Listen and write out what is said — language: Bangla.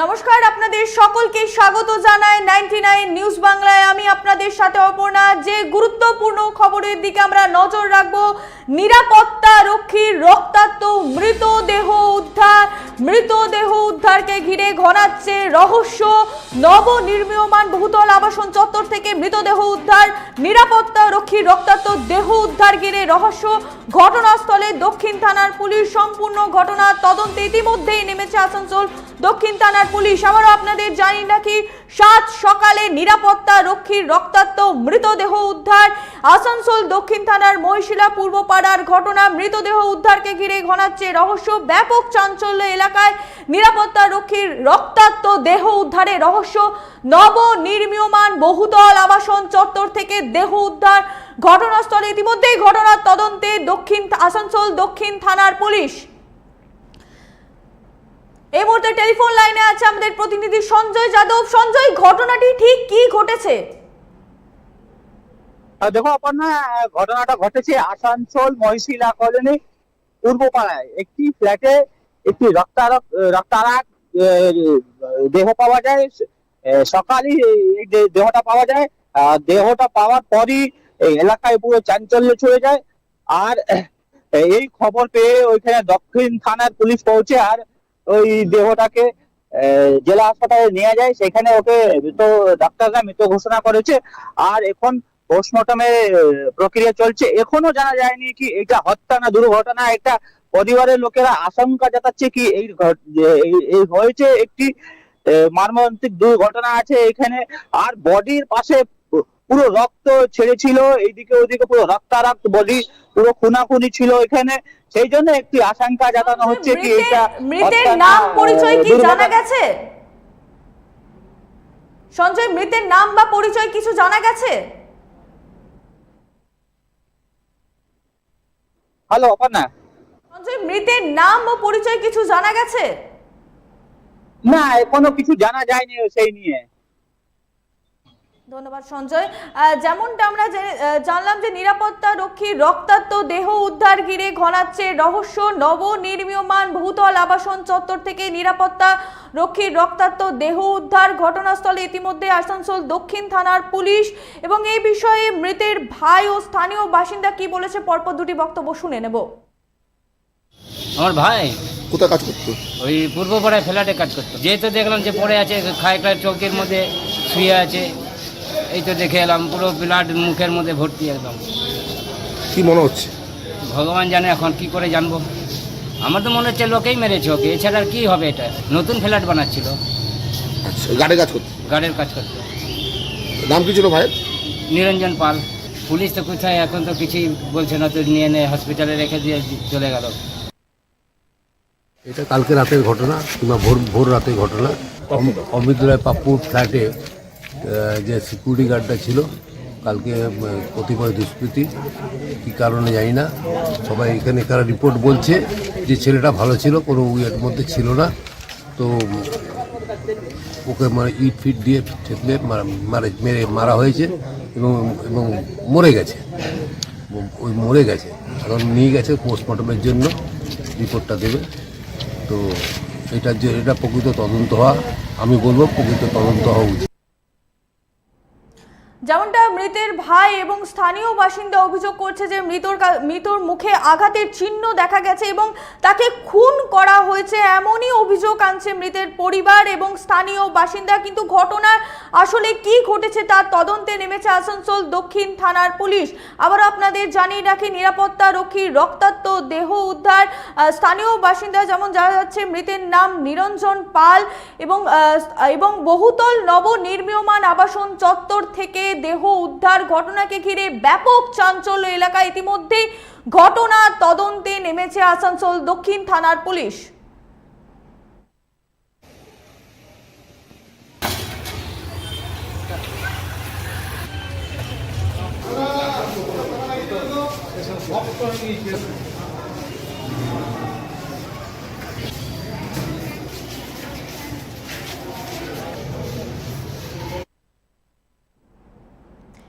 নমস্কার, আপনাদের সকলকে স্বাগত জানায় নাইনটি নাইন নিউজ বাংলায়। আমি আপনাদের সাথে অপর্ণা। যে গুরুত্বপূর্ণ খবরের দিকে আমরা নজর রাখব নিরাপত্তা রক্ষীর রক্তাক্ত মৃতদেহ উদ্ধার। মৃতদেহ উদ্ধারকে ঘিরে ঘনাচ্ছে রহস্য। নবনির্মীয়মান বহুতল আবাসন চত্বর থেকে মৃতদেহ উদ্ধার, নিরাপত্তা রক্ষীর রক্তাক্ত দেহ উদ্ধার ঘিরে রহস্য। ঘটনাস্থলে দক্ষিণ থানার পুলিশ সম্পূর্ণ ঘটনা তদন্তে ইতিমধ্যেই নেমেছে আসানসোল। দক্ষিণ থানার পুলিশ, আবারও আপনাদের জানি নাকি সাত সকালে নিরাপত্তা রক্ষীর রক্তাক্ত মৃতদেহ উদ্ধার। আসানসোল দক্ষিণ থানার মহিশিলা পূর্বপাড়ার ঘটনা মৃতদেহ উদ্ধারকে ঘিরে ঘনাচ্ছে রহস্য। ব্যাপক চাঞ্চল্য এলাকায় নিরাপত্তা রক্ষীর রক্তাক্ত দেহ উদ্ধারে রহস্য নব নির্মীয়মান আবাসন চত্বর থেকে দেহ উদ্ধার ঘটনাস্থলে ইতিমধ্যেই ঘটনার তদন্তে দক্ষিণ আসানসোল দক্ষিণ থানার পুলিশ। এই মুহূর্তে টেলিফোন লাইনে আছে আমাদের প্রতিনিধি সঞ্জয় যাদব। সঞ্জয়, ঘটনাটি ঠিক কি ঘটেছে? দেখো ঘটনাটা ঘটেছে আসানসোল মহিশিলা কলোনি, পূর্বপাড়ায়। একটি ফ্ল্যাটে একটি রক্তারক রক্তারাক দেহ পাওয়া যায় সকালই এই- দেহটা পাওয়া যায় দেহটা পাওয়ার পরই এলাকায় পুরো চাঞ্চল্য ছড়ে যায়। আর এই খবর পেয়ে ওইখানে দক্ষিণ থানার পুলিশ পৌঁছে আর ওই দেহটাকে জেলা হাসপাতালে নিয়ে যায়। সেখানে ওকে মৃত, ডাক্তাররা মৃত ঘোষণা করেছে। আর এখন পোস্টমর্টমের প্রক্রিয়া চলছে। এখনও জানা যায়নি কি এটা হত্যা না দুর্ঘটনা একটা পরিবারের লোকেরা আশঙ্কা জাতাচ্ছে কি এই হয়েছে একটি মর্মান্তিক দুর্ঘটনা আছে এখানে আর বডির পাশে পুরো রক্ত ছেড়েছিল এইদিকে ওইদিকে পুরো রক্তারক্ত বডি পুরো খুনাখুনি ছিল এখানে সেই জন্য একটি আশঙ্কা জানানো হচ্ছে কি এটা মৃতের নাম পরিচয় কি জানা গেছে? সঞ্জয় মৃতের নাম বা পরিচয় কিছু জানা গেছে? হ্যালো অপর্ণা। সঞ্জয় মৃতের নাম ও পরিচয় কিছু জানা গেছে? না এখনও কিছু জানা যায়নি সেই নিয়ে। ধন্যবাদ সঞ্জয়। যেমনটা আমরা জেনে- জানলাম যে নিরাপত্তা রক্ষীর রক্তাক্ত দেহ উদ্ধার ঘিরে ঘনাচ্ছে রহস্য নবনির্মীয়মান বহুতল আবাসন চত্বর থেকে নিরাপত্তা রক্ষীর রক্তাক্ত দেহ উদ্ধার ঘটনাস্থলে ইতিমধ্যে আসানসোল দক্ষিণ থানার পুলিশ। এবং এই বিষয়ে মৃতের ভাই ও স্থানীয় বাসিন্দা কি বলেছে পরপর দুটি বক্তব্য শুনে নেব। আমার ভাই? কোথায় কাজ করতো? ওই পূর্ব পূর্বপাড়ায় ফ্ল্যাটে কাজ করতো। যেহেতু দেখলাম যে পড়ে আছে খায় খায় চৌকির মধ্যে শুয়ে আছে। এই তো দেখে এলাম পুরো ফ্ল্যাট মুখের মধ্যে ভর্তি একদম। কি মনে হচ্ছে? ভগবান জানে এখন কি করে জানব। আমার তো মনে হচ্ছে লোকেই মেরেছে ওকে এছাড়া আর কি হবে এটা? নতুন ফ্ল্যাট বানাচ্ছিল। আচ্ছা গাড়ি কাজ করতো? গার্ডের কাজ করতো। নাম কি ছিল ভাইয়ের? নিরঞ্জন পাল। পুলিশ তো কোথায় এখন তো কিছুই বলছে না তো নিয়ে নে হসপিটালে রেখে দিয়ে চলে গেল। এটা কালকে রাতের ঘটনা কিংবা ভোর ভোর রাতের ঘটনা। অম- অমিত রায় পাপ্পুর ফ্ল্যাটে যে সিকিউরিটি গার্ডটা ছিল, কালকে কতিপয় দুষ্কৃতী, কী কারণে জানি না। সবাই এখানে কারা রিপোর্ট বলছে যে ছেলেটা ভালো ছিল, কোনো ইয়ের মধ্যে ছিল না। তো, ওকে মানে ইট ফিট দিয়ে ঠেকলে মারে, মেরে, মারা হয়েছে এবং এবং মরে গেছে। ওই মরে গেছে। এখন নিয়ে গেছে পোস্টমর্টমের জন্য রিপোর্টটা দেবে। তো এটা যে এটা প্রকৃত তদন্ত হওয়া আমি বলব প্রকৃত তদন্ত হওয়া উচিত। যেমনটা মৃতের ভাই এবং স্থানীয় বাসিন্দা অভিযোগ করছে যে মৃতর মৃতর মুখে আঘাতের চিহ্ন দেখা গেছে এবং তাকে খুন করা হয়েছে। এমনই অভিযোগ আনছে মৃতের পরিবার এবং স্থানীয় বাসিন্দা। কিন্তু ঘটনার আসলে কি ঘটেছে তার তদন্তে নেমেছে আসানসোল দক্ষিণ থানার পুলিশ। আবার আপনাদের জানিয়ে রাখি, নিরাপত্তা রক্ষীর রক্তাক্ত দেহ উদ্ধার স্থানীয় বাসিন্দা যেমন জানা যাচ্ছে মৃতের নাম নিরঞ্জন পাল এবং এবং বহুতল নবনির্মীয়মান আবাসন চত্বর থেকে দেহ উদ্ধার ঘটনাকে ঘিরে ব্যাপক চাঞ্চল্য এলাকা ইতিমধ্যে ঘটনার তদন্তে নেমেছে আসানসোল দক্ষিণ থানার পুলিশ Thank you.